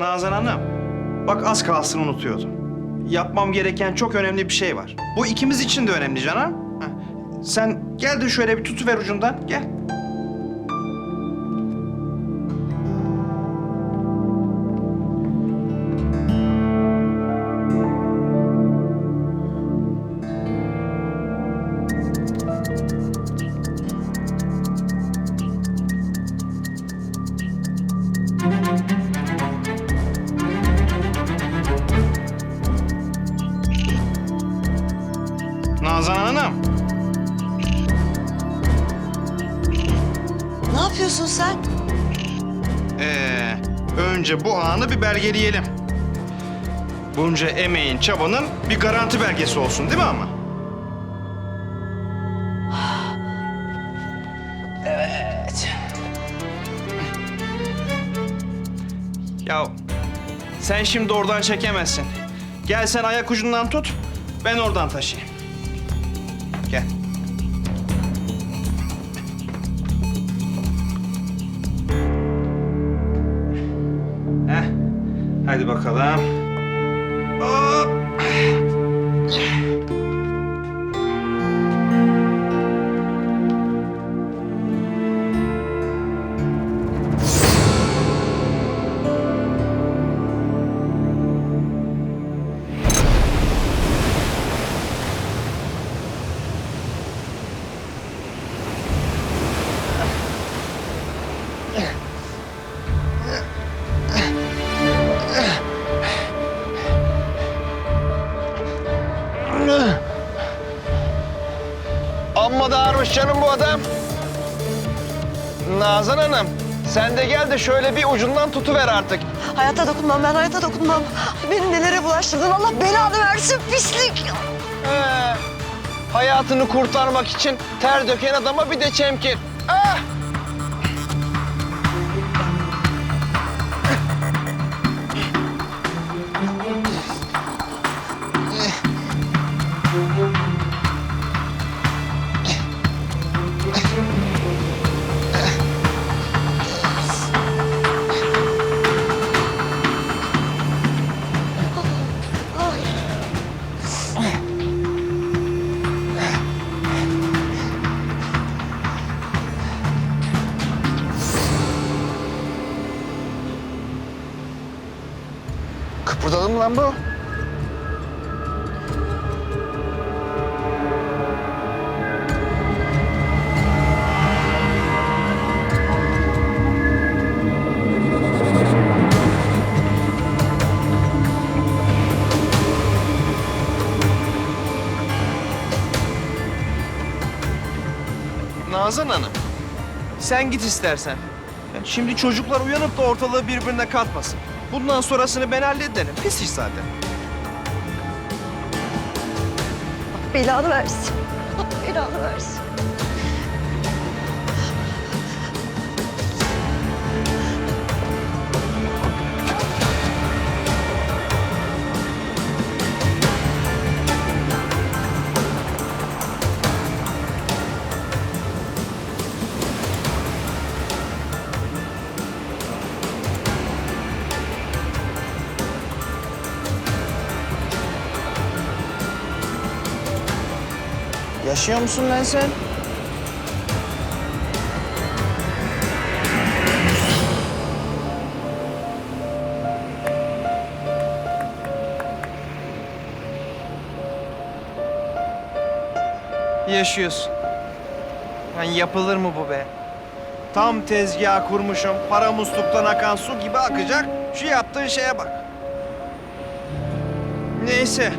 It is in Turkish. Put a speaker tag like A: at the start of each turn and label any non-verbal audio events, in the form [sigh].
A: Nazan Hanım, bak az kalsın unutuyordum. Yapmam gereken çok önemli bir şey var. Bu ikimiz için de önemli Canan. Sen gel de şöyle bir tutuver ucundan, gel. Nazan Hanım,
B: Ne yapıyorsun sen?
A: ee, önce bu anı bir belgeleyelim. Bunca emeğin, çabanın bir garanti belgesi olsun değil mi ama? [sighs]
B: Evet.
A: Ya sen şimdi oradan çekemezsin. Gel sen ayak ucundan tut, ben oradan taşıyayım. Gel. Heh, hadi bakalım. Hop.
C: Amma da ağırmış canım bu adam. Nazan Hanım, sen de gel de şöyle bir ucundan tutuver artık.
B: Hayata dokunmam ben hayata dokunmam. Beni nelere bulaştırdın Allah belanı versin pislik.
C: Ee, hayatını kurtarmak için ter döken adama bir de çemkir. Ah! Kıpırdadı mı lan bu?
A: Nazan Hanım, sen git istersen. Yani şimdi çocuklar uyanıp da ortalığı birbirine katmasın. Bundan sonrasını ben hallederim. Pis iş zaten.
B: Belanı versin. [laughs] Belanı versin.
C: Yaşıyor musun lan sen?
A: Yaşıyorsun. Yani yapılır mı bu be? Tam tezgah kurmuşum. Para musluktan akan su gibi akacak. Şu yaptığın şeye bak. Neyse.